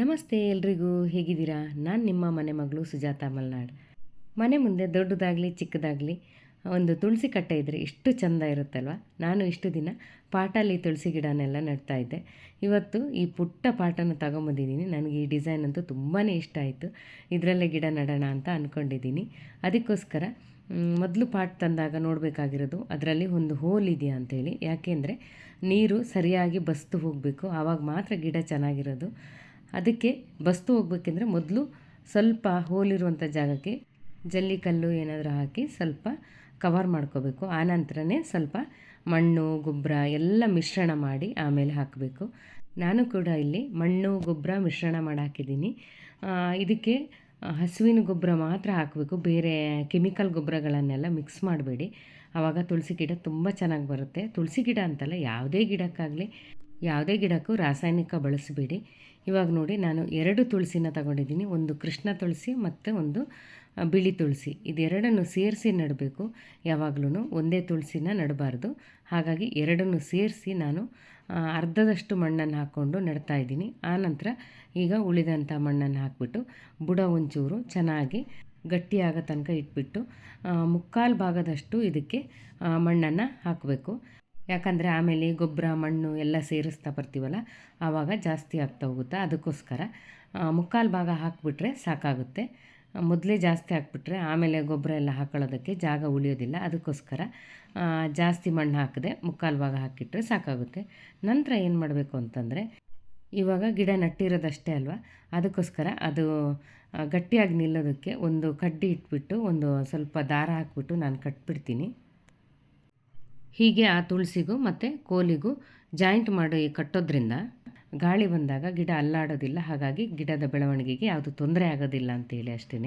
ನಮಸ್ತೆ ಎಲ್ರಿಗೂ, ಹೇಗಿದ್ದೀರಾ? ನಾನು ನಿಮ್ಮ ಮನೆ ಮಗಳು ಸುಜಾತಾ ಮಲ್ನಾಡ್. ಮನೆ ಮುಂದೆ ದೊಡ್ಡದಾಗಲಿ, ಚಿಕ್ಕದಾಗಲಿ ಒಂದು ತುಳಸಿ ಕಟ್ಟೆ ಇದ್ದರೆ ಎಷ್ಟು ಚೆಂದ ಇರುತ್ತಲ್ವ? ನಾನು ಇಷ್ಟು ದಿನ ಪಾಟಲ್ಲಿ ತುಳಸಿ ಗಿಡನೆಲ್ಲ ನೆಡ್ತಾ ಇದ್ದೆ. ಇವತ್ತು ಈ ಪುಟ್ಟ ಪಾಟನ್ನು ತಗೊಂಬಂದಿದ್ದೀನಿ. ನನಗೆ ಈ ಡಿಸೈನ್ ಅಂತೂ ತುಂಬಾ ಇಷ್ಟ ಆಯಿತು. ಇದರಲ್ಲೇ ಗಿಡ ನೆಡೋಣ ಅಂತ ಅಂದ್ಕೊಂಡಿದ್ದೀನಿ ಅದಕ್ಕೋಸ್ಕರ ಮೊದಲು ಪಾಟ್ ತಂದಾಗ ನೋಡಬೇಕಾಗಿರೋದು ಅದರಲ್ಲಿ ಒಂದು ಹೋಲ್ ಇದೆಯಾ ಅಂತೇಳಿ. ಯಾಕೆಂದರೆ ನೀರು ಸರಿಯಾಗಿ ಬಸ್ತು ಹೋಗಬೇಕು. ಆವಾಗ ಮಾತ್ರ ಗಿಡ ಚೆನ್ನಾಗಿರೋದು. ಅದಕ್ಕೆ ಬಸ್ತು ಹೋಗ್ಬೇಕೆಂದ್ರೆ ಮೊದಲು ಸ್ವಲ್ಪ ಹೋಲಿರುವಂಥ ಜಾಗಕ್ಕೆ ಜಲ್ಲಿಕಲ್ಲು ಏನಾದರೂ ಹಾಕಿ ಸ್ವಲ್ಪ ಕವರ್ ಮಾಡ್ಕೋಬೇಕು. ಆನಂತರನೇ ಸ್ವಲ್ಪ ಮಣ್ಣು, ಗೊಬ್ಬರ ಎಲ್ಲ ಮಿಶ್ರಣ ಮಾಡಿ ಆಮೇಲೆ ಹಾಕಬೇಕು. ನಾನು ಕೂಡ ಇಲ್ಲಿ ಮಣ್ಣು, ಗೊಬ್ಬರ ಮಿಶ್ರಣ ಮಾಡಿ ಹಾಕಿದ್ದೀನಿ. ಇದಕ್ಕೆ ಹಸುವಿನ ಗೊಬ್ಬರ ಮಾತ್ರ ಹಾಕಬೇಕು. ಬೇರೆ ಕೆಮಿಕಲ್ ಗೊಬ್ಬರಗಳನ್ನೆಲ್ಲ ಮಿಕ್ಸ್ ಮಾಡಬೇಡಿ. ಆವಾಗ ತುಳಸಿ ಗಿಡ ತುಂಬ ಚೆನ್ನಾಗಿ ಬರುತ್ತೆ. ತುಳಸಿ ಗಿಡ ಅಂತಲ್ಲ ಯಾವುದೇ ಗಿಡಕ್ಕಾಗಲಿ ಯಾವುದೇ ಗಿಡಕ್ಕೂ ರಾಸಾಯನಿಕ ಬಳಸಬೇಡಿ. ಇವಾಗ ನೋಡಿ, ನಾನು ಎರಡು ತುಳಸಿನ ತಗೊಂಡಿದ್ದೀನಿ. ಒಂದು ಕೃಷ್ಣ ತುಳಸಿ ಮತ್ತು ಒಂದು ಬಿಳಿ ತುಳಸಿ. ಇದೆರಡನ್ನು ಸೇರಿಸಿ ನೆಡಬೇಕು. ಯಾವಾಗಲೂ ಒಂದೇ ತುಳಸಿನ ನೆಡಬಾರ್ದು. ಹಾಗಾಗಿ ಎರಡನ್ನು ಸೇರಿಸಿ ನಾನು ಅರ್ಧದಷ್ಟು ಮಣ್ಣನ್ನು ಹಾಕ್ಕೊಂಡು ನೆಡ್ತಾ ಇದ್ದೀನಿ. ಆನಂತರ ಈಗ ಉಳಿದಂಥ ಮಣ್ಣನ್ನು ಹಾಕಿಬಿಟ್ಟು, ಬುಡ ಒಂಚೂರು ಚೆನ್ನಾಗಿ ಗಟ್ಟಿಯಾಗೋ ತನಕ ಇಟ್ಬಿಟ್ಟು ಮುಕ್ಕಾಲು ಭಾಗದಷ್ಟು ಇದಕ್ಕೆ ಮಣ್ಣನ್ನು ಹಾಕಬೇಕು. ಯಾಕಂದರೆ ಆಮೇಲೆ ಗೊಬ್ಬರ, ಮಣ್ಣು ಎಲ್ಲ ಸೇರಿಸ್ತಾ ಬರ್ತೀವಲ್ಲ, ಆವಾಗ ಜಾಸ್ತಿ ಆಗ್ತಾ ಹೋಗುತ್ತೆ. ಅದಕ್ಕೋಸ್ಕರ ಮುಕ್ಕಾಲು ಭಾಗ ಹಾಕಿಬಿಟ್ರೆ ಸಾಕಾಗುತ್ತೆ. ಮೊದಲೇ ಜಾಸ್ತಿ ಹಾಕ್ಬಿಟ್ರೆ ಆಮೇಲೆ ಗೊಬ್ಬರ ಎಲ್ಲ ಹಾಕೊಳ್ಳೋದಕ್ಕೆ ಜಾಗ ಉಳಿಯೋದಿಲ್ಲ. ಅದಕ್ಕೋಸ್ಕರ ಜಾಸ್ತಿ ಮಣ್ಣು ಹಾಕದೆ ಮುಕ್ಕಾಲು ಭಾಗ ಹಾಕಿಟ್ರೆ ಸಾಕಾಗುತ್ತೆ. ನಂತರ ಏನು ಮಾಡಬೇಕು ಅಂತಂದರೆ, ಇವಾಗ ಗಿಡ ನಟ್ಟಿರೋದಷ್ಟೇ ಅಲ್ವಾ? ಅದಕ್ಕೋಸ್ಕರ ಅದು ಗಟ್ಟಿಯಾಗಿ ನಿಲ್ಲೋದಕ್ಕೆ ಒಂದು ಕಡ್ಡಿ ಇಟ್ಬಿಟ್ಟು ಒಂದು ಸ್ವಲ್ಪ ದಾರ ಹಾಕ್ಬಿಟ್ಟು ನಾನು ಕಟ್ಬಿಡ್ತೀನಿ. ಹೀಗೆ ಆ ತುಳಸಿಗೂ ಮತ್ತು ಕೋಲಿಗೂ ಜಾಯಿಂಟ್ ಮಾಡಿ ಕಟ್ಟೋದ್ರಿಂದ ಗಾಳಿ ಬಂದಾಗ ಗಿಡ ಅಲ್ಲಾಡೋದಿಲ್ಲ. ಹಾಗಾಗಿ ಗಿಡದ ಬೆಳವಣಿಗೆಗೆ ಯಾವುದು ತೊಂದರೆ ಆಗೋದಿಲ್ಲ ಅಂತೇಳಿ ಅಷ್ಟೇ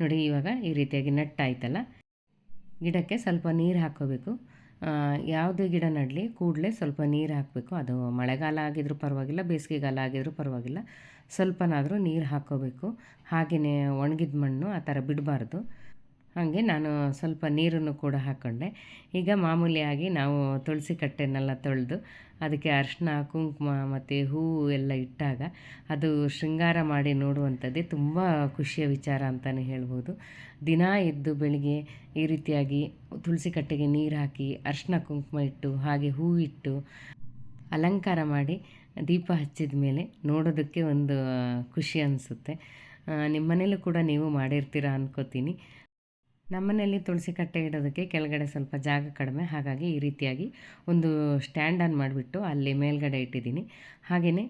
ನೋಡಿ ಇವಾಗ ಈ ರೀತಿಯಾಗಿ ನೆಟ್ಟಾಯ್ತಲ್ಲ ಗಿಡಕ್ಕೆ ಸ್ವಲ್ಪ ನೀರು ಹಾಕೋಬೇಕು. ಯಾವುದೇ ಗಿಡ ನಡಲಿ ಕೂಡಲೇ ಸ್ವಲ್ಪ ನೀರು ಹಾಕಬೇಕು. ಅದು ಮಳೆಗಾಲ ಆಗಿದ್ರೂ ಪರವಾಗಿಲ್ಲ, ಬೇಸಿಗೆಗಾಲ ಆಗಿದ್ರೂ ಪರವಾಗಿಲ್ಲ. ಸ್ವಲ್ಪನಾದರೂ ನೀರು ಹಾಕೋಬೇಕು. ಹಾಗೆಯೇ ಒಣಗಿದ ಮಣ್ಣು ಆ ಥರ ಬಿಡಬಾರ್ದು. ಹಾಗೆ ನಾನು ಸ್ವಲ್ಪ ನೀರನ್ನು ಕೂಡ ಹಾಕ್ಕೊಂಡೆ ಈಗ ಮಾಮೂಲಿಯಾಗಿ ನಾವು ತುಳಸಿ ಕಟ್ಟೆನೆಲ್ಲ ತೊಳೆದು ಅದಕ್ಕೆ ಅರಿಶಿನ ಕುಂಕುಮ ಮತ್ತು ಹೂವು ಎಲ್ಲ ಇಟ್ಟಾಗ ಅದು ಶೃಂಗಾರ ಮಾಡಿ ನೋಡುವಂಥದ್ದೇ ತುಂಬ ಖುಷಿಯ ವಿಚಾರ ಅಂತಲೇ ಹೇಳ್ಬೋದು. ದಿನ ಎದ್ದು ಬೆಳಿಗ್ಗೆ ಈ ರೀತಿಯಾಗಿ ತುಳಸಿ ಕಟ್ಟೆಗೆ ನೀರು ಹಾಕಿ ಅರಿಶಿನ ಕುಂಕುಮ ಇಟ್ಟು, ಹಾಗೆ ಹೂವು ಇಟ್ಟು ಅಲಂಕಾರ ಮಾಡಿ ದೀಪ ಹಚ್ಚಿದ ಮೇಲೆ ನೋಡೋದಕ್ಕೆ ಒಂದು ಖುಷಿ ಅನಿಸುತ್ತೆ. ನಿಮ್ಮ ಮನೇಲೂ ಕೂಡ ನೀವು ಮಾಡಿರ್ತೀರ ಅನ್ಕೋತೀನಿ. ನಮ್ಮನೆಯಲ್ಲಿ ತುಳಸಿ ಕಟ್ಟೆ ಇಡೋದಕ್ಕೆ ಕೆಳಗಡೆ ಸ್ವಲ್ಪ ಜಾಗ ಕಡಿಮೆ. ಹಾಗಾಗಿ ಈ ರೀತಿಯಾಗಿ ಒಂದು ಸ್ಟ್ಯಾಂಡನ್ನು ಮಾಡಿಬಿಟ್ಟು ಅಲ್ಲಿ ಮೇಲ್ಗಡೆ ಇಟ್ಟಿದ್ದೀನಿ. ಹಾಗೆಯೇ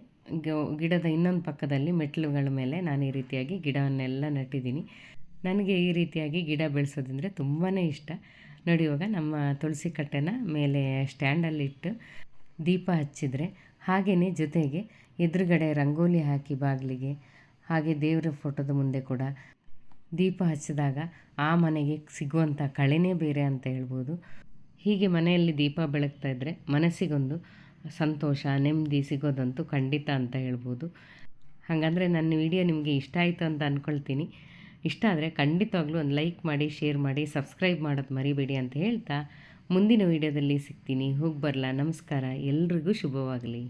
ಗಿಡದ ಇನ್ನೊಂದು ಪಕ್ಕದಲ್ಲಿ ಮೆಟ್ಲುಗಳ ಮೇಲೆ ನಾನು ಈ ರೀತಿಯಾಗಿ ಗಿಡವನ್ನೆಲ್ಲ ನೆಟ್ಟಿದ್ದೀನಿ. ನನಗೆ ಈ ರೀತಿಯಾಗಿ ಗಿಡ ಬೆಳೆಸೋದಂದರೆ ತುಂಬಾ ಇಷ್ಟ. ನೋಡಿ, ಇವಾಗ ನಮ್ಮ ತುಳಸಿ ಕಟ್ಟೆನ ಮೇಲೆ ಸ್ಟ್ಯಾಂಡಲ್ಲಿಟ್ಟು ದೀಪ ಹಚ್ಚಿದರೆ ಹಾಗೆಯೇ ಜೊತೆಗೆ ಎದುರುಗಡೆ ರಂಗೋಲಿ ಹಾಕಿ ಬಾಗಿಲಿಗೆ, ಹಾಗೆ ದೇವರ ಫೋಟೋದ ಮುಂದೆ ಕೂಡ ದೀಪ ಹಚ್ಚಿದಾಗ ಆ ಮನೆಗೆ ಸಿಗುವಂಥ ಕಳೆನೇ ಬೇರೆ ಅಂತ ಹೇಳ್ಬೋದು. ಹೀಗೆ ಮನೆಯಲ್ಲಿ ದೀಪ ಬೆಳಗ್ತಾ ಇದ್ದರೆ ಮನಸ್ಸಿಗೊಂದು ಸಂತೋಷ, ನೆಮ್ಮದಿ ಸಿಗೋದಂತೂ ಖಂಡಿತ ಅಂತ ಹೇಳ್ಬೋದು. ಹಾಗಂದರೆ ನನ್ನ ವಿಡಿಯೋ ನಿಮಗೆ ಇಷ್ಟ ಆಯಿತು ಅಂತ ಅಂದ್ಕೊಳ್ತೀನಿ ಇಷ್ಟ ಆದರೆ ಖಂಡಿತವಾಗ್ಲೂ ಒಂದು ಲೈಕ್ ಮಾಡಿ, ಶೇರ್ ಮಾಡಿ, ಸಬ್ಸ್ಕ್ರೈಬ್ ಮಾಡೋದು ಮರಿಬೇಡಿ ಅಂತ ಹೇಳ್ತಾ ಮುಂದಿನ ವಿಡಿಯೋದಲ್ಲಿ ಸಿಗ್ತೀನಿ. ಹೋಗಿ ಬರಲಾ. ನಮಸ್ಕಾರ. ಎಲ್ರಿಗೂ ಶುಭವಾಗಲಿ.